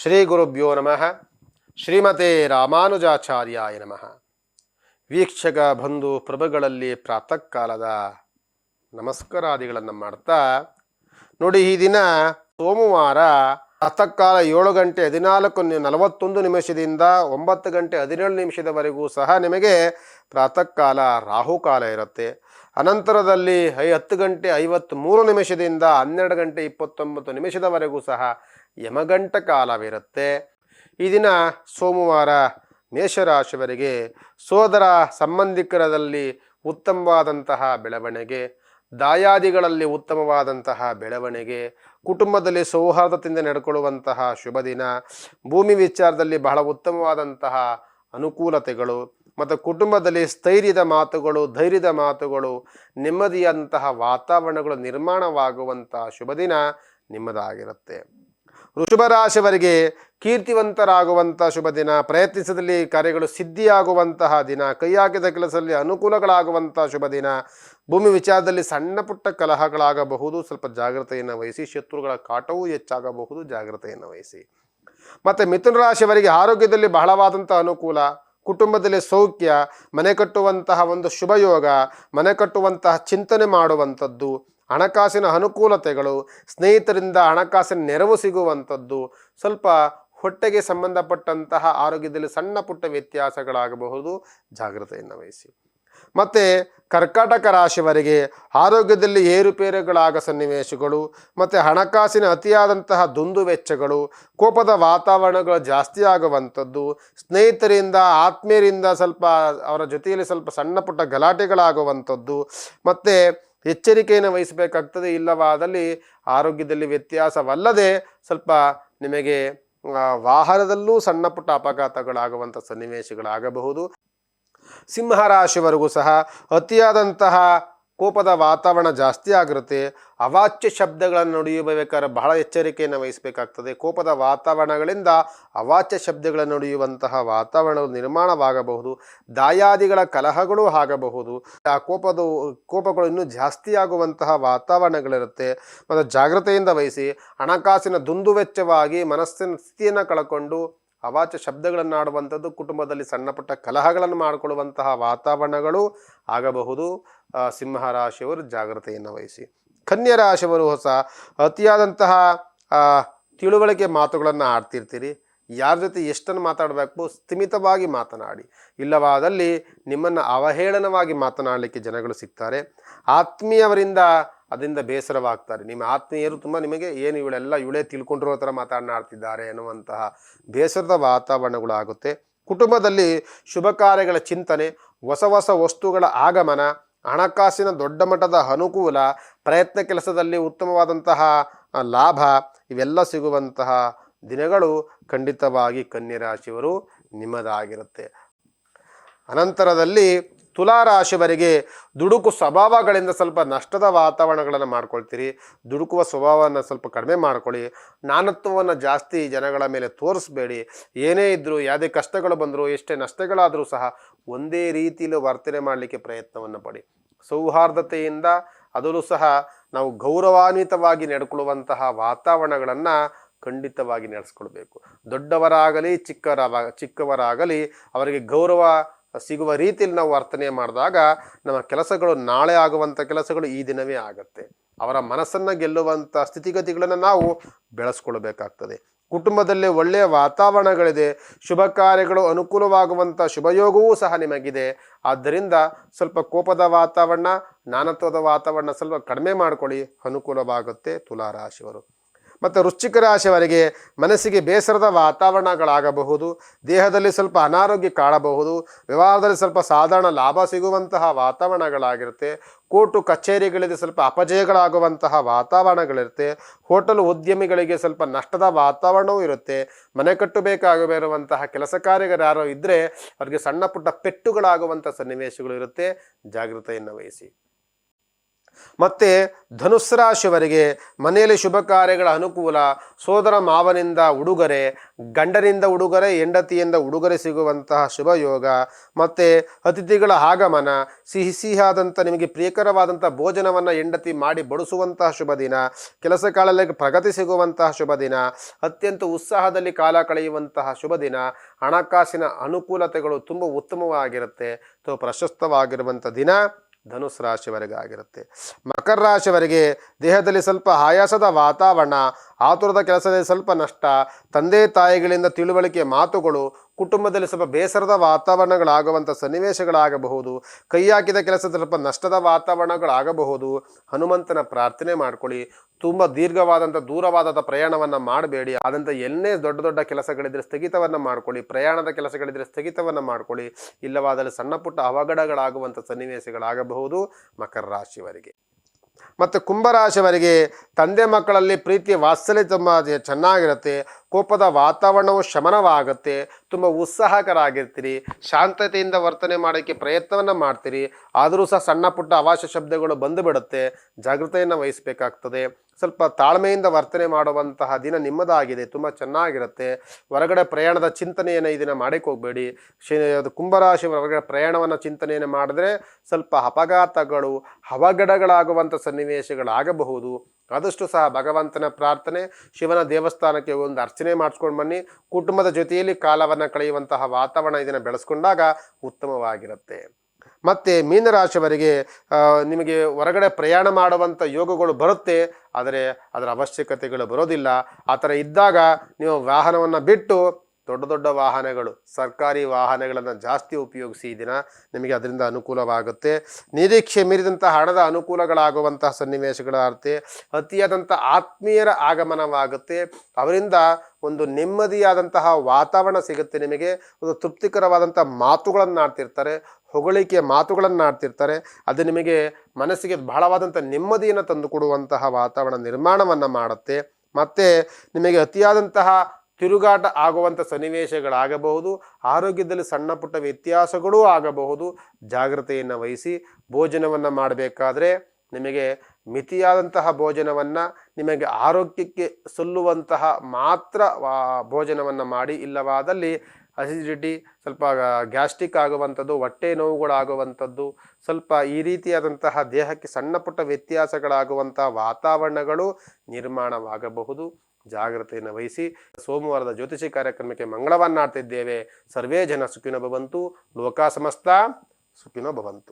ಶ್ರೀ ಗುರುಭ್ಯೋ ನಮಃ. ಶ್ರೀಮತೆ ರಾಮಾನುಜಾಚಾರ್ಯಾಯ ನಮಃ. ವೀಕ್ಷಕ ಬಂಧು ಪ್ರಭುಗಳಲ್ಲಿ ಪ್ರಾತಃ ಕಾಲದ ನಮಸ್ಕಾರಾದಿಗಳನ್ನು ಮಾಡ್ತಾ, ನೋಡಿ ಈ ದಿನ ಸೋಮವಾರ ಪ್ರಾತಃ ಕಾಲ ಏಳು ಗಂಟೆ ಹದಿನಾಲ್ಕು ನಲವತ್ತೊಂದು ನಿಮಿಷದಿಂದ ಒಂಬತ್ತು ಗಂಟೆ ಹದಿನೇಳು ನಿಮಿಷದವರೆಗೂ ಸಹ ನಿಮಗೆ ಪ್ರಾತಃ ಕಾಲ ರಾಹುಕಾಲ ಇರುತ್ತೆ. ಅನಂತರದಲ್ಲಿ ಐ ಹತ್ತು ಗಂಟೆ ಐವತ್ತ್ಮೂರು ನಿಮಿಷದಿಂದ ಹನ್ನೆರಡು ಗಂಟೆ ಇಪ್ಪತ್ತೊಂಬತ್ತು ನಿಮಿಷದವರೆಗೂ ಸಹ ಯಮಗಂಟ ಕಾಲವಿರುತ್ತೆ. ಈ ದಿನ ಸೋಮವಾರ ಮೇಷರಾಶಿವರಿಗೆ ಸೋದರ ಸಂಬಂಧಿಕರದಲ್ಲಿ ಉತ್ತಮವಾದಂತಹ ಬೆಳವಣಿಗೆ, ದಾಯಾದಿಗಳಲ್ಲಿ ಉತ್ತಮವಾದಂತಹ ಬೆಳವಣಿಗೆ, ಕುಟುಂಬದಲ್ಲಿ ಸೌಹಾರ್ದದಿಂದ ನಡ್ಕೊಳ್ಳುವಂತಹ ಶುಭ ದಿನ ಭೂಮಿ ವಿಚಾರದಲ್ಲಿ ಬಹಳ ಉತ್ತಮವಾದಂತಹ ಅನುಕೂಲತೆಗಳು. ಮತ್ತು ಕುಟುಂಬದಲ್ಲಿ ಸ್ಥೈರ್ಯದ ಮಾತುಗಳು, ಧೈರ್ಯದ ಮಾತುಗಳು ನೆಮ್ಮದಿಯಂತಹ ವಾತಾವರಣಗಳು ನಿರ್ಮಾಣವಾಗುವಂತಹ ಶುಭ ದಿನ ನಿಮ್ಮದಾಗಿರುತ್ತೆ. ವೃಷಭ ರಾಶಿಯವರಿಗೆ ಕೀರ್ತಿವಂತರಾಗುವಂಥ ಶುಭ ದಿನ, ಪ್ರಯತ್ನಿಸದಲ್ಲಿ ಕಾರ್ಯಗಳು ಸಿದ್ಧಿಯಾಗುವಂತಹ ದಿನ ಕೈ ಹಾಕಿದ ಕೆಲಸದಲ್ಲಿ ಅನುಕೂಲಗಳಾಗುವಂತಹ ಶುಭ ದಿನ, ಭೂಮಿ ವಿಚಾರದಲ್ಲಿ ಸಣ್ಣ ಪುಟ್ಟ ಕಲಹಗಳಾಗಬಹುದು, ಸ್ವಲ್ಪ ಜಾಗ್ರತೆಯನ್ನು ವಹಿಸಿ, ಶತ್ರುಗಳ ಕಾಟವೂ ಹೆಚ್ಚಾಗಬಹುದು, ಜಾಗ್ರತೆಯನ್ನು ವಹಿಸಿ. ಮತ್ತು ಮಿಥುನ ರಾಶಿಯವರಿಗೆ ಆರೋಗ್ಯದಲ್ಲಿ ಬಹಳವಾದಂಥ ಅನುಕೂಲ ಕುಟುಂಬದಲ್ಲಿ ಸೌಖ್ಯ, ಮನೆ ಕಟ್ಟುವಂತಹ ಒಂದು ಶುಭಯೋಗ, ಮನೆ ಕಟ್ಟುವಂತಹ ಚಿಂತನೆ ಮಾಡುವಂಥದ್ದು, ಹಣಕಾಸಿನ ಅನುಕೂಲತೆಗಳು, ಸ್ನೇಹಿತರಿಂದ ಹಣಕಾಸಿನ ನೆರವು ಸಿಗುವಂಥದ್ದು, ಸ್ವಲ್ಪ ಹೊಟ್ಟೆಗೆ ಸಂಬಂಧಪಟ್ಟಂತಹ ಆರೋಗ್ಯದಲ್ಲಿ ಸಣ್ಣ ಪುಟ್ಟ ವ್ಯತ್ಯಾಸಗಳಾಗಬಹುದು. ಜಾಗ್ರತೆಯನ್ನು ವಹಿಸಿ. ಮತ್ತು ಕರ್ಕಾಟಕ ರಾಶಿಯವರಿಗೆ ಆರೋಗ್ಯದಲ್ಲಿ ಏರುಪೇರುಗಳಾಗ ಸನ್ನಿವೇಶಗಳು, ಮತ್ತು ಹಣಕಾಸಿನ ಅತಿಯಾದಂತಹ ದುಂದು ವೆಚ್ಚಗಳು ಕೋಪದ ವಾತಾವರಣಗಳು ಜಾಸ್ತಿ ಆಗುವಂಥದ್ದು, ಸ್ನೇಹಿತರಿಂದ, ಆತ್ಮೀಯರಿಂದ ಸ್ವಲ್ಪ ಅವರ ಜೊತೆಯಲ್ಲಿ ಸ್ವಲ್ಪ ಸಣ್ಣ ಪುಟ್ಟ ಗಲಾಟೆಗಳಾಗುವಂಥದ್ದು, ಮತ್ತು ಎಚ್ಚರಿಕೆಯನ್ನು ವಹಿಸಬೇಕಾಗ್ತದೆ. ಇಲ್ಲವಾದಲ್ಲಿ ಆರೋಗ್ಯದಲ್ಲಿ ವ್ಯತ್ಯಾಸವಲ್ಲದೆ ಸ್ವಲ್ಪ ನಿಮಗೆ ವಾಹನದಲ್ಲೂ ಸಣ್ಣ ಪುಟ್ಟ ಅಪಘಾತಗಳಾಗುವಂಥ ಸನ್ನಿವೇಶಗಳಾಗಬಹುದು. ಸಿಂಹರಾಶಿವರೆಗೂ ಸಹ ಅತಿಯಾದಂತಹ ಕೋಪದ ವಾತಾವರಣ ಜಾಸ್ತಿ ಆಗಿರುತ್ತೆ. ಅವಾಚ್ಯ ಶಬ್ದಗಳನ್ನು ನುಡಿಯಬೇಕಾದ್ರೆ ಬಹಳ ಎಚ್ಚರಿಕೆಯನ್ನು ವಹಿಸಬೇಕಾಗ್ತದೆ. ಕೋಪದ ವಾತಾವರಣಗಳಿಂದ ಅವಾಚ್ಯ ಶಬ್ದಗಳನ್ನು ನುಡಿಯುವಂತಹ ವಾತಾವರಣ ನಿರ್ಮಾಣವಾಗಬಹುದು. ದಾಯಾದಿಗಳ ಕಲಹಗಳು ಆಗಬಹುದು. ಆ ಕೋಪದ ಕೋಪಗಳು ಇನ್ನೂ ಜಾಸ್ತಿ ಆಗುವಂತಹ ವಾತಾವರಣಗಳಿರುತ್ತೆ. ಮತ್ತು ಜಾಗ್ರತೆಯಿಂದ ವಹಿಸಿ ಹಣಕಾಸಿನ ದುಂದುವೆಚ್ಚವಾಗಿ ಮನಸ್ಸಿನ ಸ್ಥಿತಿಯನ್ನು ಕಳ್ಕೊಂಡು ಅವಾಚ್ಯ ಶಬ್ದಗಳನ್ನಾಡುವಂಥದ್ದು ಕುಟುಂಬದಲ್ಲಿ ಸಣ್ಣಪುಟ್ಟ ಕಲಹಗಳನ್ನು ಮಾಡಿಕೊಳ್ಳುವಂತಹ ವಾತಾವರಣಗಳು ಆಗಬಹುದು. ಸಿಂಹ ರಾಶಿಯವರು ಜಾಗ್ರತೆಯನ್ನು ವಹಿಸಿ. ಕನ್ಯಾ ರಾಶಿಯವರು ಹೊಸ ಅತಿಯಾದಂತಹ ತಿಳುವಳಿಕೆ ಮಾತುಗಳನ್ನು ಆಡ್ತಿರ್ತೀರಿ. ಯಾರ ಜೊತೆ ಎಷ್ಟನ್ನು ಮಾತಾಡಬೇಕು? ಸ್ಥಿಮಿತವಾಗಿ ಮಾತನಾಡಿ. ಇಲ್ಲವಾದಲ್ಲಿ ನಿಮ್ಮನ್ನು ಅವಹೇಳನವಾಗಿ ಮಾತನಾಡಲಿಕ್ಕೆ ಜನಗಳು ಸಿಗ್ತಾರೆ. ಆತ್ಮೀಯವರಿಂದ ಅದರಿಂದ ಬೇಸರವಾಗ್ತಾರೆ. ನಿಮ್ಮ ಆತ್ಮೀಯರು ತುಂಬ ನಿಮಗೆ ಏನು ಇವಳೆಲ್ಲ ಇವಳೇ ತಿಳ್ಕೊಂಡಿರೋ ಥರ ಮಾತನಾಡ್ತಿದ್ದಾರೆ ಎನ್ನುವಂತಹ ಬೇಸರದ ವಾತಾವರಣಗಳಾಗುತ್ತೆ. ಕುಟುಂಬದಲ್ಲಿ ಶುಭ ಕಾರ್ಯಗಳ ಚಿಂತನೆ, ಹೊಸ ಹೊಸ ವಸ್ತುಗಳ ಆಗಮನ, ಹಣಕಾಸಿನ ದೊಡ್ಡ ಮಟ್ಟದ ಅನುಕೂಲ, ಪ್ರಯತ್ನ ಕೆಲಸದಲ್ಲಿ ಉತ್ತಮವಾದಂತಹ ಲಾಭ, ಇವೆಲ್ಲ ಸಿಗುವಂತಹ ದಿನಗಳು ಖಂಡಿತವಾಗಿ ಕನ್ಯರಾಶಿಯವರು ನಿಮ್ಮದಾಗಿರುತ್ತೆ. ಅನಂತರದಲ್ಲಿ ತುಲಾ ರಾಶಿಯವರಿಗೆ ದುಡುಕು ಸ್ವಭಾವಗಳಿಂದ ಸ್ವಲ್ಪ ನಷ್ಟದ ವಾತಾವರಣಗಳನ್ನು ಮಾಡ್ಕೊಳ್ತೀರಿ. ದುಡುಕುವ ಸ್ವಭಾವವನ್ನು ಸ್ವಲ್ಪ ಕಡಿಮೆ ಮಾಡ್ಕೊಳ್ಳಿ. ನಾನತ್ವವನ್ನು ಜಾಸ್ತಿ ಜನಗಳ ಮೇಲೆ ತೋರಿಸ್ಬೇಡಿ. ಏನೇ ಇದ್ದರೂ ಯಾವುದೇ ಕಷ್ಟಗಳು ಬಂದರೂ ಎಷ್ಟೇ ನಷ್ಟಗಳಾದರೂ ಸಹ ಒಂದೇ ರೀತಿಯಲ್ಲಿ ವರ್ತನೆ ಮಾಡಲಿಕ್ಕೆ ಪ್ರಯತ್ನವನ್ನು ಪಡಿ. ಸೌಹಾರ್ದತೆಯಿಂದ ಅದರಲ್ಲೂ ಸಹ ನಾವು ಗೌರವಾನ್ವಿತವಾಗಿ ನಡ್ಕೊಳ್ಳುವಂತಹ ವಾತಾವರಣಗಳನ್ನು ಖಂಡಿತವಾಗಿ ನಡೆಸ್ಕೊಳ್ಬೇಕು. ದೊಡ್ಡವರಾಗಲಿ ಚಿಕ್ಕವರ ಚಿಕ್ಕವರಾಗಲಿ ಅವರಿಗೆ ಗೌರವ ಸಿಗುವ ರೀತಿಯಲ್ಲಿ ನಾವು ವರ್ತನೆ ಮಾಡಿದಾಗ ನಮ್ಮ ಕೆಲಸಗಳು ನಾಳೆ ಆಗುವಂಥ ಕೆಲಸಗಳು ಈ ದಿನವೇ ಆಗುತ್ತೆ. ಅವರ ಮನಸ್ಸನ್ನು ಗೆಲ್ಲುವಂಥ ಸ್ಥಿತಿಗತಿಗಳನ್ನು ನಾವು ಬೆಳೆಸ್ಕೊಳ್ಬೇಕಾಗ್ತದೆ. ಕುಟುಂಬದಲ್ಲಿ ಒಳ್ಳೆಯ ವಾತಾವರಣಗಳಿದೆ, ಶುಭ ಕಾರ್ಯಗಳು ಅನುಕೂಲವಾಗುವಂಥ ಶುಭಯೋಗವೂ ಸಹ ನಿಮಗಿದೆ. ಆದ್ದರಿಂದ ಸ್ವಲ್ಪ ಕೋಪದ ವಾತಾವರಣ ನಾನತ್ವದ ವಾತಾವರಣ ಸ್ವಲ್ಪ ಕಡಿಮೆ ಮಾಡ್ಕೊಳ್ಳಿ. ಅನುಕೂಲವಾಗುತ್ತೆ ತುಲಾರಾಶಿಯವರು. ಮತ್ತು ವೃಶ್ಚಿಕ ರಾಶಿಯವರಿಗೆ ಮನಸ್ಸಿಗೆ ಬೇಸರದ ವಾತಾವರಣಗಳಾಗಬಹುದು, ದೇಹದಲ್ಲಿ ಸ್ವಲ್ಪ ಅನಾರೋಗ್ಯ ಕಾಣಬಹುದು, ವ್ಯವಹಾರದಲ್ಲಿ ಸ್ವಲ್ಪ ಸಾಧಾರಣ ಲಾಭ ಸಿಗುವಂತಹ ವಾತಾವರಣಗಳಾಗಿರುತ್ತೆ, ಕೋರ್ಟು ಕಚೇರಿಗಳಿಗೆ ಸ್ವಲ್ಪ ಅಪಜಯಗಳಾಗುವಂತಹ ವಾತಾವರಣಗಳಿರುತ್ತೆ, ಹೋಟೆಲ್ ಉದ್ಯಮಿಗಳಿಗೆ ಸ್ವಲ್ಪ ನಷ್ಟದ ವಾತಾವರಣವೂ ಇರುತ್ತೆ, ಮನೆ ಕಟ್ಟಬೇಕಾಗಿರುವಂತಹ ಕೆಲಸ ಕಾರ್ಯಗಳು ಯಾರೋ ಇದ್ದರೆ ಅವರಿಗೆ ಸಣ್ಣ ಪುಟ್ಟ ಪೆಟ್ಟುಗಳಾಗುವಂಥ ಸನ್ನಿವೇಶಗಳು ಇರುತ್ತೆ. ಜಾಗೃತೆಯನ್ನು ವಹಿಸಿ. ಮತ್ತು ಧನುಸ್ ರಾಶಿಯವರಿಗೆ ಮನೆಯಲ್ಲಿ ಶುಭ ಕಾರ್ಯಗಳ ಅನುಕೂಲ, ಸೋದರ ಮಾವನಿಂದ ಉಡುಗೊರೆ, ಗಂಡನಿಂದ ಉಡುಗೊರೆ, ಹೆಂಡತಿಯಿಂದ ಉಡುಗೊರೆ ಸಿಗುವಂತಹ ಶುಭ ಯೋಗ, ಮತ್ತು ಅತಿಥಿಗಳ ಆಗಮನ, ಸಿಹಿ ಸಿಹಿಯಾದಂಥ ನಿಮಗೆ ಪ್ರಿಯಕರವಾದಂಥ ಭೋಜನವನ್ನು ಹೆಂಡತಿ ಮಾಡಿ ಬಡಿಸುವಂತಹ ಶುಭ ದಿನ, ಕೆಲಸ ಕಾಲದಲ್ಲಿ ಪ್ರಗತಿ ಸಿಗುವಂತಹ ಶುಭ ದಿನ, ಅತ್ಯಂತ ಉತ್ಸಾಹದಲ್ಲಿ ಕಾಲ ಕಳೆಯುವಂತಹ ಶುಭ ದಿನ, ಹಣಕಾಸಿನ ಅನುಕೂಲತೆಗಳು ತುಂಬ ಉತ್ತಮವಾಗಿರುತ್ತೆ. ಅಥವಾ ಪ್ರಶಸ್ತವಾಗಿರುವಂಥ ದಿನ. ಧನುಸ್ ರಾಶಿವರೆಗೆ ಆಗಿರುತ್ತೆ. ಮಕರ ರಾಶಿವರೆಗೆ ದೇಹದಲ್ಲಿ ಸ್ವಲ್ಪ ಆಯಾಸದ ವಾತಾವರಣ ಆತುರದ ಕೆಲಸದಲ್ಲಿ ಸ್ವಲ್ಪ ನಷ್ಟ. ತಂದೆ ತಾಯಿಗಳಿಂದ ತಿಳುವಳಿಕೆ ಮಾತುಗಳು, ಕುಟುಂಬದಲ್ಲಿ ಸ್ವಲ್ಪ ಬೇಸರದ ವಾತಾವರಣಗಳಾಗುವಂಥ ಸನ್ನಿವೇಶಗಳಾಗಬಹುದು. ಕೈ ಹಾಕಿದ ಕೆಲಸದ ಸ್ವಲ್ಪ ನಷ್ಟದ ವಾತಾವರಣಗಳಾಗಬಹುದು. ಹನುಮಂತನ ಪ್ರಾರ್ಥನೆ ಮಾಡ್ಕೊಳ್ಳಿ. ತುಂಬ ದೀರ್ಘವಾದಂಥ ದೂರವಾದಂಥ ಪ್ರಯಾಣವನ್ನು ಮಾಡಬೇಡಿ. ಆದಂಥ ಎಲ್ಲೇ ದೊಡ್ಡ ದೊಡ್ಡ ಕೆಲಸಗಳಿದ್ರೆ ಸ್ಥಗಿತವನ್ನು ಮಾಡ್ಕೊಳ್ಳಿ. ಪ್ರಯಾಣದ ಕೆಲಸಗಳಿದ್ರೆ ಸ್ಥಗಿತವನ್ನು ಮಾಡ್ಕೊಳ್ಳಿ. ಇಲ್ಲವಾದಲ್ಲಿ ಸಣ್ಣ ಪುಟ್ಟ ಅವಘಡಗಳಾಗುವಂಥ ಸನ್ನಿವೇಶಗಳಾಗಬಹುದು ಮಕರ ರಾಶಿಯವರಿಗೆ. ಮತ್ತು ಕುಂಭರಾಶಿಯವರಿಗೆ ತಂದೆ ಮಕ್ಕಳಲ್ಲಿ ಪ್ರೀತಿ ವಾತ್ಸಲ್ಯ ತುಂಬ ಚೆನ್ನಾಗಿರುತ್ತೆ. ಕೋಪದ ವಾತಾವರಣವು ಶಮನವಾಗುತ್ತೆ. ತುಂಬ ಉತ್ಸಾಹಕರಾಗಿರ್ತೀರಿ. ಶಾಂತತೆಯಿಂದ ವರ್ತನೆ ಮಾಡೋಕ್ಕೆ ಪ್ರಯತ್ನವನ್ನು ಮಾಡ್ತೀರಿ. ಆದರೂ ಸಹ ಸಣ್ಣ ಪುಟ್ಟ ಅವಾಸ ಶಬ್ದಗಳು ಬಂದು ಬಿಡುತ್ತೆ. ಜಾಗೃತೆಯನ್ನು ವಹಿಸಬೇಕಾಗ್ತದೆ. ಸ್ವಲ್ಪ ತಾಳ್ಮೆಯಿಂದ ವರ್ತನೆ ಮಾಡುವಂತಹ ದಿನ ನಿಮ್ಮದಾಗಿದೆ, ತುಂಬ ಚೆನ್ನಾಗಿರುತ್ತೆ. ಹೊರಗಡೆ ಪ್ರಯಾಣದ ಚಿಂತನೆಯನ್ನು ಈ ದಿನ ಹೋಗಬೇಡಿ. ಶಿ ಅದು ಕುಂಭರಾಶಿ ಹೊರಗಡೆ ಪ್ರಯಾಣವನ್ನು ಚಿಂತನೆಯನ್ನು ಮಾಡಿದ್ರೆ ಸ್ವಲ್ಪ ಅಪಘಾತಗಳು ಅವಘಡಗಳಾಗುವಂಥ ಸನ್ನಿವೇಶಗಳಾಗಬಹುದು. ಆದಷ್ಟು ಸಹ ಭಗವಂತನ ಪ್ರಾರ್ಥನೆ, ಶಿವನ ದೇವಸ್ಥಾನಕ್ಕೆ ಒಂದು ಅರ್ಚನೆ ಮಾಡಿಸ್ಕೊಂಡು ಬನ್ನಿ. ಕುಟುಂಬದ ಜೊತೆಯಲ್ಲಿ ಕಾಲವನ್ನು ಕಳೆಯುವಂತಹ ವಾತಾವರಣ ಇದನ್ನು ಬೆಳೆಸ್ಕೊಂಡಾಗ ಉತ್ತಮವಾಗಿರುತ್ತೆ. ಮತ್ತು ಮೀನರಾಶಿಯವರಿಗೆ ನಿಮಗೆ ಹೊರಗಡೆ ಪ್ರಯಾಣ ಮಾಡುವಂಥ ಯೋಗಗಳು ಬರುತ್ತೆ, ಆದರೆ ಅದರ ಅವಶ್ಯಕತೆಗಳು ಬರೋದಿಲ್ಲ. ಆ ಥರ ಇದ್ದಾಗ ನೀವು ವಾಹನವನ್ನು ಬಿಟ್ಟು ದೊಡ್ಡ ದೊಡ್ಡ ವಾಹನಗಳು, ಸರ್ಕಾರಿ ವಾಹನಗಳನ್ನು ಜಾಸ್ತಿ ಉಪಯೋಗಿಸಿ ದಿನ ನಿಮಗೆ ಅದರಿಂದ ಅನುಕೂಲವಾಗುತ್ತೆ. ನಿರೀಕ್ಷೆ ಮೀರಿದಂಥ ಹಣದ ಅನುಕೂಲಗಳಾಗುವಂತಹ ಸನ್ನಿವೇಶಗಳಾಗುತ್ತೆ ಅತಿಯಾದಂಥ ಆತ್ಮೀಯರ ಆಗಮನವಾಗುತ್ತೆ. ಅವರಿಂದ ಒಂದು ನೆಮ್ಮದಿಯಾದಂತಹ ವಾತಾವರಣ ಸಿಗುತ್ತೆ ನಿಮಗೆ. ಒಂದು ತೃಪ್ತಿಕರವಾದಂಥ ಮಾತುಗಳನ್ನು ಆಡ್ತಿರ್ತಾರೆ ಹೊಗಳಿಕೆ ಮಾತುಗಳನ್ನು ಆಡ್ತಿರ್ತಾರೆ ಅದು ನಿಮಗೆ ಮನಸ್ಸಿಗೆ ಬಹಳವಾದಂಥ ನೆಮ್ಮದಿಯನ್ನು ತಂದುಕೊಡುವಂತಹ ವಾತಾವರಣ ನಿರ್ಮಾಣವನ್ನು ಮಾಡುತ್ತೆ. ಮತ್ತು ನಿಮಗೆ ಅತಿಯಾದಂತಹ ತಿರುಗಾಟ ಆಗುವಂಥ ಸನ್ನಿವೇಶಗಳಾಗಬಹುದು, ಆರೋಗ್ಯದಲ್ಲಿ ಸಣ್ಣ ಪುಟ್ಟ ವ್ಯತ್ಯಾಸಗಳೂ ಆಗಬಹುದು. ಜಾಗ್ರತೆಯನ್ನು ವಹಿಸಿ ಭೋಜನವನ್ನು ಮಾಡಬೇಕಾದ್ರೆ ನಿಮಗೆ ಮಿತಿಯಾದಂತಹ ಭೋಜನವನ್ನು, ನಿಮಗೆ ಆರೋಗ್ಯಕ್ಕೆ ಸಲ್ಲುವಂತಹ ಮಾತ್ರ ಭೋಜನವನ್ನು ಮಾಡಿ, ಇಲ್ಲವಾದಲ್ಲಿ ಅಸಿಡಿಟಿ, ಸ್ವಲ್ಪ ಗ್ಯಾಸ್ಟ್ರಿಕ್ ಆಗುವಂಥದ್ದು, ಹೊಟ್ಟೆ ನೋವುಗಳಾಗುವಂಥದ್ದು, ಸ್ವಲ್ಪ ಈ ರೀತಿಯಾದಂತಹ ದೇಹಕ್ಕೆ ಸಣ್ಣ ಪುಟ್ಟ ವ್ಯತ್ಯಾಸಗಳಾಗುವಂಥ ವಾತಾವರಣಗಳು ನಿರ್ಮಾಣವಾಗಬಹುದು. ಜಾಗ್ರತೆಯನ್ನು ವಹಿಸಿ ಸೋಮವಾರದ ಜ್ಯೋತಿಷಿ ಕಾರ್ಯಕ್ರಮಕ್ಕೆ ಮಂಗಳವನ್ನಾಡ್ತಿದ್ದೇವೆ. ಸರ್ವೇ ಜನ ಸುಖಿನೋ ಭವಂತು. ಲೋಕ ಸಮಸ್ತ ಸುಖಿನೋ ಭವಂತು.